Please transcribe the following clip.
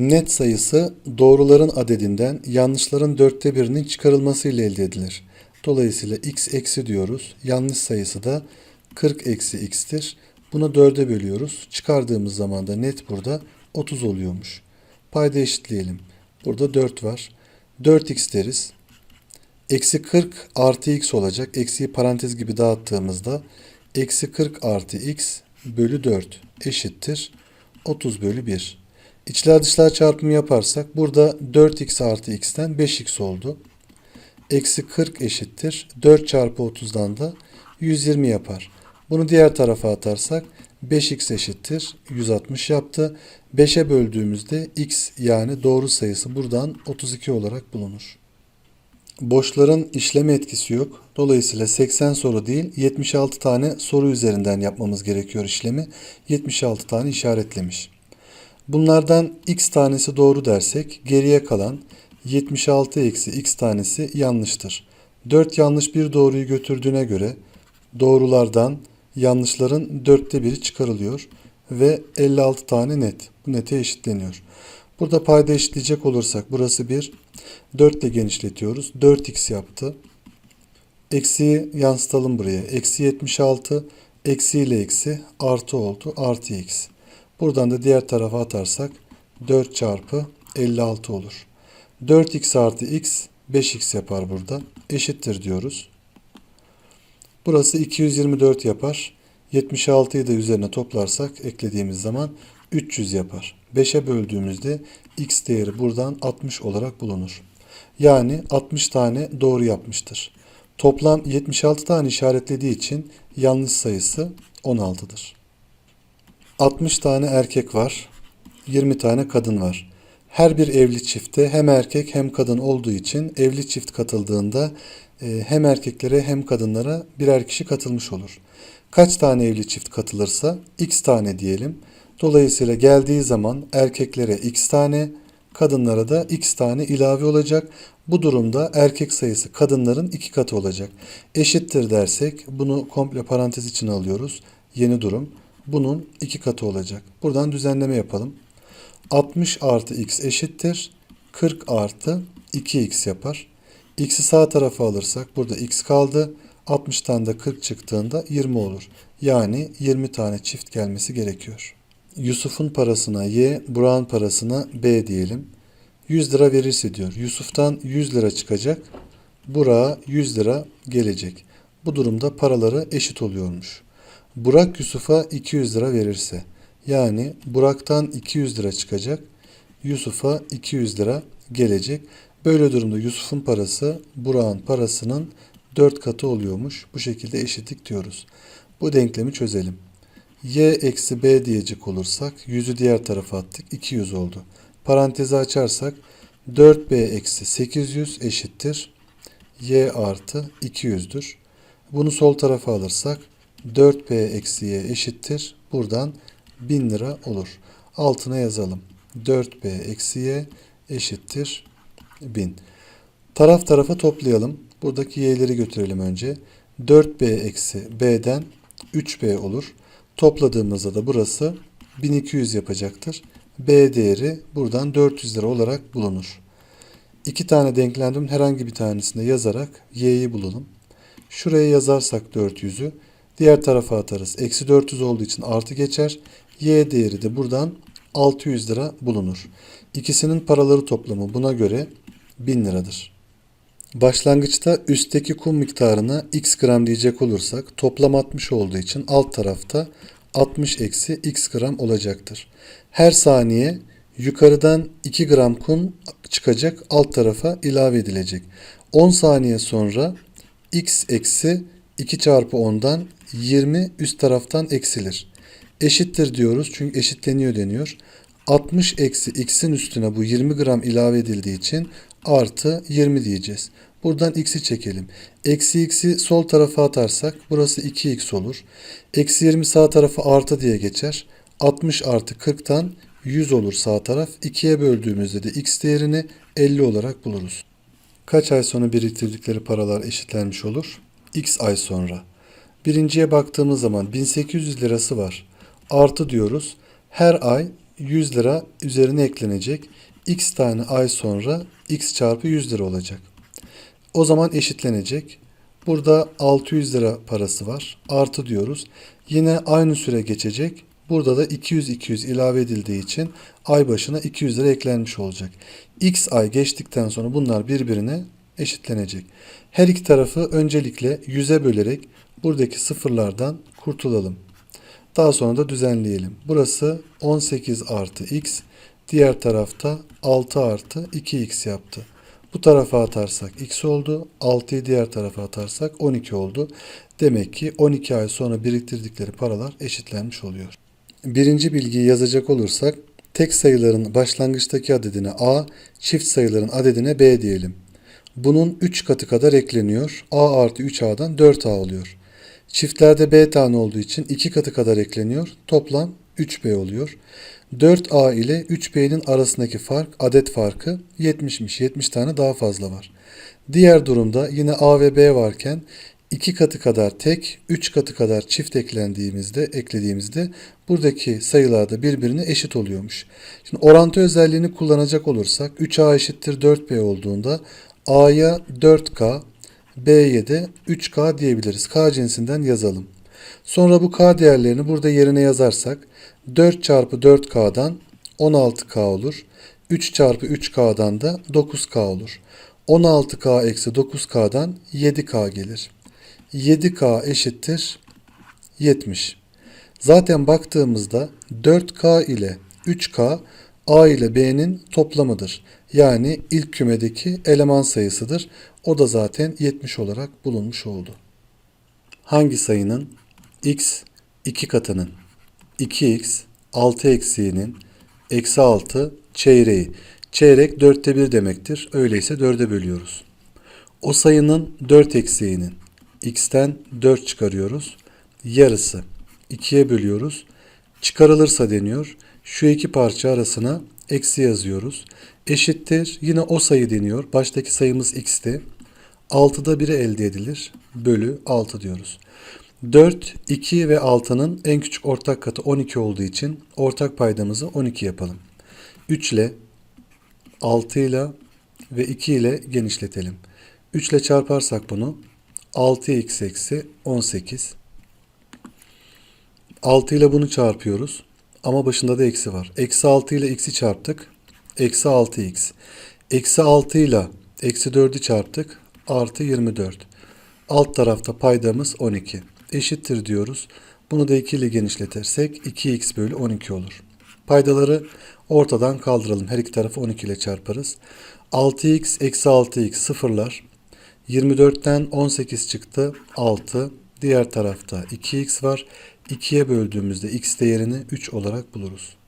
Net sayısı doğruların adedinden yanlışların dörtte birinin çıkarılması ile elde edilir. Dolayısıyla x eksi diyoruz. Yanlış sayısı da 40 eksi x'tir. Bunu 4'e bölüyoruz. Çıkardığımız zaman da net burada 30 oluyormuş. Payda eşitleyelim. Burada 4 var. 4x deriz. Eksi 40 artı x olacak. Eksiyi parantez gibi dağıttığımızda eksi 40 artı x bölü 4 eşittir 30 bölü 1. İçler dışlar çarpımı yaparsak burada 4x artı x'ten 5x oldu. Eksi 40 eşittir. 4 çarpı 30'dan da 120 yapar. Bunu diğer tarafa atarsak 5x eşittir 160 yaptı. 5'e böldüğümüzde x yani doğru sayısı buradan 32 olarak bulunur. Boşların işleme etkisi yok. Dolayısıyla 80 soru değil 76 tane soru üzerinden yapmamız gerekiyor işlemi. 76 tane işaretlemiş. Bunlardan x tanesi doğru dersek geriye kalan 76 eksi x tanesi yanlıştır. 4 yanlış bir doğruyu götürdüğüne göre doğrulardan yanlışların dörtte biri çıkarılıyor ve 56 tane net. Bu nete eşitleniyor. Burada payda eşitleyecek olursak burası 1. 4 ile genişletiyoruz. 4x yaptı. Eksiyi yansıtalım buraya. Eksi 76 eksi ile eksi artı oldu. Artı x. Buradan da diğer tarafa atarsak 4 çarpı 56 olur. 4x artı x 5x yapar burada. Eşittir diyoruz. Burası 224 yapar. 76'yı da üzerine toplarsak eklediğimiz zaman 300 yapar. 5'e böldüğümüzde x değeri buradan 60 olarak bulunur. Yani 60 tane doğru yapmıştır. Toplam 76 tane işaretlediği için yanlış sayısı 16'dır. 60 tane erkek var. 20 tane kadın var. Her bir evli çifte hem erkek hem kadın olduğu için evli çift katıldığında e, hem erkeklere hem kadınlara birer kişi katılmış olur. Kaç tane evli çift katılırsa x tane diyelim. Dolayısıyla geldiği zaman erkeklere x tane, kadınlara da x tane ilave olacak. Bu durumda erkek sayısı kadınların iki katı olacak. Eşittir dersek bunu komple parantez içine alıyoruz. Yeni durum. Bunun iki katı olacak. Buradan düzenleme yapalım. 60 artı x eşittir. 40 artı 2x yapar. X'i sağ tarafa alırsak burada x kaldı. 60'tan da 40 çıktığında 20 olur. Yani 20 tane çift gelmesi gerekiyor. Yusuf'un parasına Y, Burak'ın parasına B diyelim. 100 lira verirse diyor. Yusuf'tan 100 lira çıkacak. Burak'a 100 lira gelecek. Bu durumda paraları eşit oluyormuş. Burak Yusuf'a 200 lira verirse yani Burak'tan 200 lira çıkacak. Yusuf'a 200 lira gelecek. Böyle durumda Yusuf'un parası Burak'ın parasının 4 katı oluyormuş. Bu şekilde eşitlik diyoruz. Bu denklemi çözelim. Y eksi B diyecek olursak 100'ü diğer tarafa attık. 200 oldu. Parantezi açarsak 4B eksi 800 eşittir. Y artı 200'dür. Bunu sol tarafa alırsak 4B eksi Y eşittir. Buradan 1000 lira olur. Altına yazalım. 4B eksi Y eşittir 1000. Taraf tarafa toplayalım. Buradaki y'leri götürelim önce. 4b eksi b'den 3b olur. Topladığımızda da burası 1200 yapacaktır. b değeri buradan 400 lira olarak bulunur. İki tane denklemden herhangi bir tanesinde yazarak y'yi bulalım. Şuraya yazarsak 400'ü diğer tarafa atarız. Eksi 400 olduğu için artı geçer. y değeri de buradan 600 lira bulunur. İkisinin paraları toplamı buna göre 1000 liradır. Başlangıçta üstteki kum miktarına x gram diyecek olursak toplam 60 olduğu için alt tarafta 60 eksi x gram olacaktır. Her saniye yukarıdan 2 gram kum çıkacak alt tarafa ilave edilecek. 10 saniye sonra x eksi 2 çarpı 10'dan 20 üst taraftan eksilir. Eşittir diyoruz çünkü eşitleniyor deniyor. 60 eksi x'in üstüne bu 20 gram ilave edildiği için artı 20 diyeceğiz. Buradan x'i çekelim. Eksi x'i sol tarafa atarsak burası 2x olur. Eksi 20 sağ tarafa artı diye geçer. 60 artı 40'tan 100 olur sağ taraf. 2'ye böldüğümüzde de x değerini 50 olarak buluruz. Kaç ay sonra biriktirdikleri paralar eşitlenmiş olur? X ay sonra. Birinciye baktığımız zaman 1800 lirası var. Artı diyoruz. Her ay 100 lira üzerine eklenecek. X tane ay sonra x çarpı 100 lira olacak. O zaman eşitlenecek. Burada 600 lira parası var. Artı diyoruz. Yine aynı süre geçecek. Burada da 200-200 ilave edildiği için ay başına 200 lira eklenmiş olacak. X ay geçtikten sonra bunlar birbirine eşitlenecek. Her iki tarafı öncelikle 100'e bölerek buradaki sıfırlardan kurtulalım. Daha sonra da düzenleyelim. Burası 18 artı x. Diğer tarafta 6 artı 2x yaptı. Bu tarafa atarsak x oldu. 6'yı diğer tarafa atarsak 12 oldu. Demek ki 12 ay sonra biriktirdikleri paralar eşitlenmiş oluyor. Birinci bilgiyi yazacak olursak tek sayıların başlangıçtaki adedine a, çift sayıların adedine b diyelim. Bunun 3 katı kadar ekleniyor. a artı 3a'dan 4a oluyor. Çiftlerde b tane olduğu için 2 katı kadar ekleniyor. Toplam 3b oluyor. 4a ile 3b'nin arasındaki fark adet farkı 70'miş. 70 tane daha fazla var. Diğer durumda yine a ve b varken 2 katı kadar tek, 3 katı kadar çift eklendiğimizde, eklediğimizde buradaki sayılar da birbirine eşit oluyormuş. Şimdi orantı özelliğini kullanacak olursak 3a eşittir 4b olduğunda a'ya 4k, b'ye de 3k diyebiliriz. K cinsinden yazalım. Sonra bu k değerlerini burada yerine yazarsak 4 çarpı 4k'dan 16k olur. 3 çarpı 3k'dan da 9k olur. 16k eksi 9k'dan 7k gelir. 7k eşittir 70. Zaten baktığımızda 4k ile 3k a ile b'nin toplamıdır. Yani ilk kümedeki eleman sayısıdır. O da zaten 70 olarak bulunmuş oldu. Hangi sayının x 2 katının 2x 6 eksiğinin eksi 6 çeyreği. Çeyrek dörtte bir demektir. Öyleyse dörde bölüyoruz. O sayının 4 eksiğinin x'ten 4 çıkarıyoruz. Yarısı 2'ye bölüyoruz. Çıkarılırsa deniyor. Şu iki parça arasına eksi yazıyoruz. Eşittir. Yine o sayı deniyor. Baştaki sayımız x'ti. 6'da 1'i elde edilir. Bölü 6 diyoruz. 4, 2 ve 6'nın en küçük ortak katı 12 olduğu için ortak paydamızı 12 yapalım. 3 ile 6 ile ve 2 ile genişletelim. 3 ile çarparsak bunu 6x eksi 18. 6 ile bunu çarpıyoruz. Ama başında da eksi var. Eksi 6 ile x'i çarptık. Eksi 6x. Eksi 6 ile eksi 4'ü çarptık. Artı 24. Alt tarafta paydamız 12. Eşittir diyoruz. Bunu da 2 ile genişletirsek 2x bölü 12 olur. Paydaları ortadan kaldıralım. Her iki tarafı 12 ile çarparız. 6x eksi 6x sıfırlar. 24'ten 18 çıktı 6. Diğer tarafta 2x var. 2'ye böldüğümüzde x değerini 3 olarak buluruz.